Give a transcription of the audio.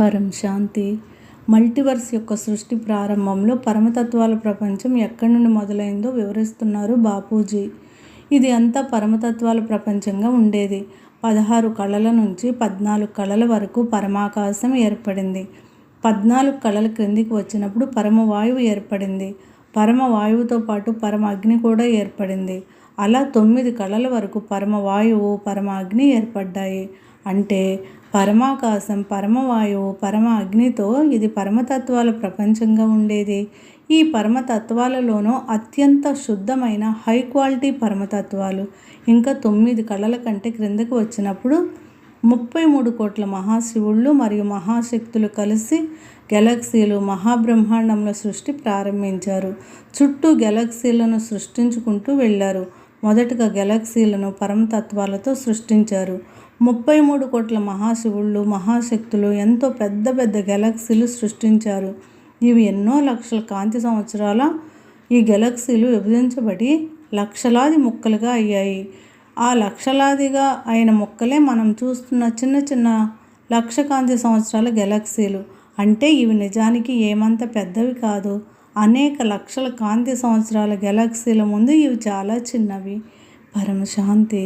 పరం శాంతి. మల్టీవర్స్ యొక్క సృష్టి ప్రారంభంలో పరమతత్వాల ప్రపంచం ఎక్కడి నుండి మొదలైందో వివరిస్తున్నారు బాపూజీ. ఇది అంతా పరమతత్వాల ప్రపంచంగా ఉండేది. పదహారు కళల నుంచి పద్నాలుగు కళల వరకు పరమాకాశం ఏర్పడింది. పద్నాలుగు కళల క్రిందికి వచ్చినప్పుడు పరమవాయువు ఏర్పడింది. పరమవాయువుతో పాటు పరమ అగ్ని కూడా ఏర్పడింది. అలా తొమ్మిది కళల వరకు పరమవాయువు పరమ అగ్ని ఏర్పడ్డాయి. అంటే పరమాకాశం పరమవాయువు పరమ అగ్నితో ఇది పరమతత్వాల ప్రపంచంగా ఉండేది. ఈ పరమతత్వాలలోనూ అత్యంత శుద్ధమైన హై క్వాలిటీ పరమతత్వాలు. ఇంకా తొమ్మిది కళల కంటే క్రిందకు వచ్చినప్పుడు ముప్పై మూడు కోట్ల మహాశివుళ్ళు మరియు మహాశక్తులు కలిసి గెలాక్సీలు మహాబ్రహ్మాండంలో సృష్టి ప్రారంభించారు. చుట్టూ గెలాక్సీలను సృష్టించుకుంటూ వెళ్ళారు. మొదటగా గెలాక్సీలను పరమతత్వాలతో సృష్టించారు. ముప్పై మూడు కోట్ల మహాశివుళ్ళు మహాశక్తులు ఎంతో పెద్ద పెద్ద గెలాక్సీలు సృష్టించారు. ఇవి ఎన్నో లక్షల కాంతి సంవత్సరాల ఈ గెలాక్సీలు విభజించబడి లక్షలాది ముక్కలుగా అయ్యాయి. ఆ లక్షలాదిగా అయిన ముక్కలే మనం చూస్తున్న చిన్న చిన్న లక్ష కాంతి సంవత్సరాల గెలాక్సీలు. అంటే ఇవి నిజానికి ఏమంత పెద్దవి కాదు. అనేక లక్షల కాంతి సంవత్సరాల గెలాక్సీల ముందు ఇవి చాలా చిన్నవి. పరమశాంతి